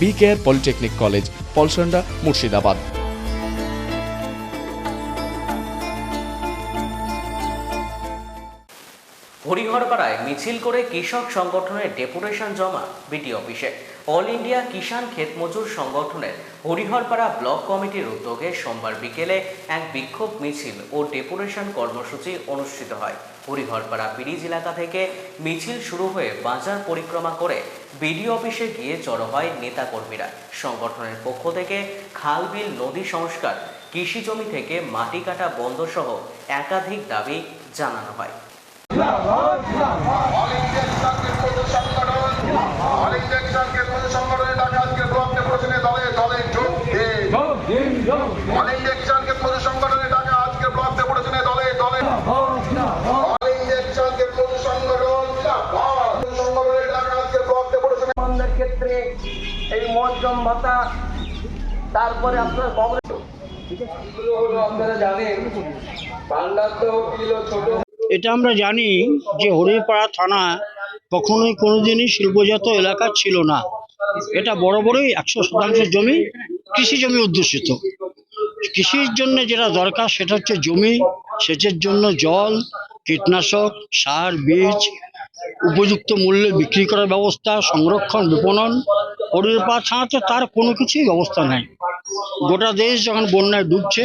B Care Polytechnic College, Palsanda, Murshidabad. হরিহরপাড়ায় মিছিল করে কৃষক সংগঠনের ডেপুটেশন জমা বিটি অফিসে। অল ইন্ডিয়া কিষাণ ক্ষেত মজুর সংগঠনের হরিহরপাড়া ব্লক কমিটির উদ্যোগে সোমবার বিকেলে এক বিক্ষোভ মিছিল ও ডেপুটেশন কর্মসূচি অনুষ্ঠিত হয়। হরিহরপাড়া ব্রিজ এলাকা থেকে মিছিল শুরু হয়ে বাজার পরিক্রমা করে বিডিও অফিসে গিয়ে জড়ো হয় নেতাকর্মীরা। সংগঠনের পক্ষ থেকে খাল, বিল, নদী সংস্কার, কৃষি জমি থেকে মাটি কাটা বন্ধ সহ একাধিক দাবি জানানো হয়। অল ইন্ডিয়া সংগঠন অল ইন্ডিয়া কিষাণ কেন্দ্র সংগঠনের ডাকে আজকে ব্লক ডেপুটেশনে দলে দলে যোগ দিন অল ইন্ডিয়া কিষাণ কেন্দ্র সংগঠনের ডাকে আজকে ব্লক ডেপুটেশনে দলে দলে অল ইন্ডিয়া কিষাণ কেন্দ্র সংগঠন জিন্দাবাদ। সংগঠনের ডাকে আজকে ব্লক ডেপুটেশনে বন্ধের ক্ষেত্রে এই মজ্জম ভাতা তারপরে আপনার কংগ্রেস এটা আমরা জানি যে হরিপাড়া থানা কখনোই কোনোদিনই শিল্পজাত এলাকা ছিল না। এটা বড় বড়ই একশো শতাংশ জমি কৃষি জমি অধ্যুষিত। কৃষির জন্য যেটা দরকার সেটা হচ্ছে জমি, সেচের জন্য জল, কীটনাশক, সার, বীজ উপযুক্ত মূল্যে বিক্রি করার ব্যবস্থা, সংরক্ষণ, বিপণন হরিপাড়া থানাতে তার কোনো কিছুই ব্যবস্থা নাই। গোটা দেশ যখন বন্যায় ডুবছে,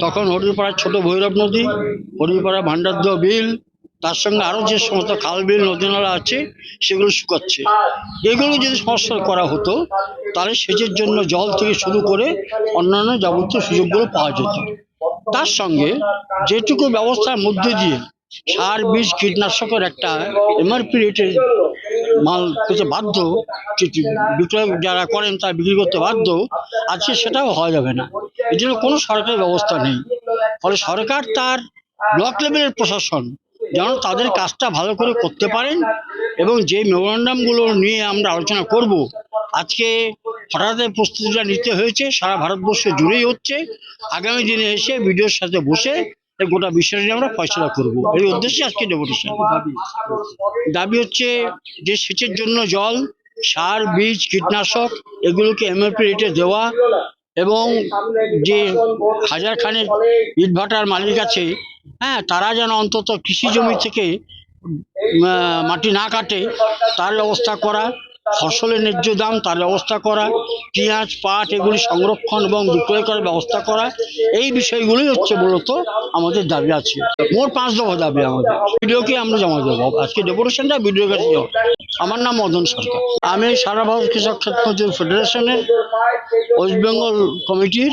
তখন হরিপাড়ার ছোট ভৈরব নদী হরিপাড়া ভান্ডারদ বিল, তার সঙ্গে আরও যে সমস্ত খাল বিল নদী নালা আছে, সেগুলো শুকাচ্ছে। এগুলো যদি সংস্কার করা হতো, তাহলে সেচের জন্য জল থেকে শুরু করে অন্যান্য যাবতীয় সুযোগগুলো পাওয়া যেত। তার সঙ্গে যেটুকু ব্যবস্থার মধ্যে দিয়ে সার বীজ কীটনাশকের একটা এমআরপি রেটে মাল পেতে বাধ্য বিক্রয় যারা করেন তারা বিক্রি করতে বাধ্য, আজকে সেটাও হওয়া যাবে না। এর জন্য কোনো সরকারি ব্যবস্থা নেই। ফলে সরকার তার ব্লক লেভেলের প্রশাসন যেন তাদের কাজটা ভালো করে করতে পারেন এবং যে মেমোরান্ডামগুলো নিয়ে আমরা আলোচনা করব, আজকে হঠাৎ প্রস্তুতিটা নিতে হয়েছে, সারা ভারতবর্ষ জুড়েই হচ্ছে। আগামী দিনে এসে ভিডিওর সাথে বসে গোটা বিষয়টা নিয়ে আমরা ফয়সলা করব। এই উদ্দেশ্যে আজকে ডেপুটেশন দাবি হচ্ছে যে সেচের জন্য জল, সার, বীজ, কীটনাশক এগুলোকে এমএপি রেটে দেওয়া এবং যে হাজার খানের ইটভাটার মালিক আছে হ্যাঁ তারা যেন অন্তত কৃষি জমি থেকে মাটি না কাটে, তার ব্যবস্থা করা ফসলের ন্যায্য দাম, তার ব্যবস্থা করা, পেঁয়াজ, পাট এগুলি সংরক্ষণ এবং বিক্রয় করার ব্যবস্থা করা, এই বিষয়গুলোই হচ্ছে মূলত আমাদের দাবি আছে। মোট পাঁচ দফা দাবি আমাদের। ভিডিওকে আমরা জমা দেবো। আজকে ডেপুটেশনটা ভিডিও কাছে আমার নাম মদন সরকার। আমি সারা ভারত কৃষক ক্ষেত্র ফেডারেশনের ওয়েস্ট বেঙ্গল কমিটির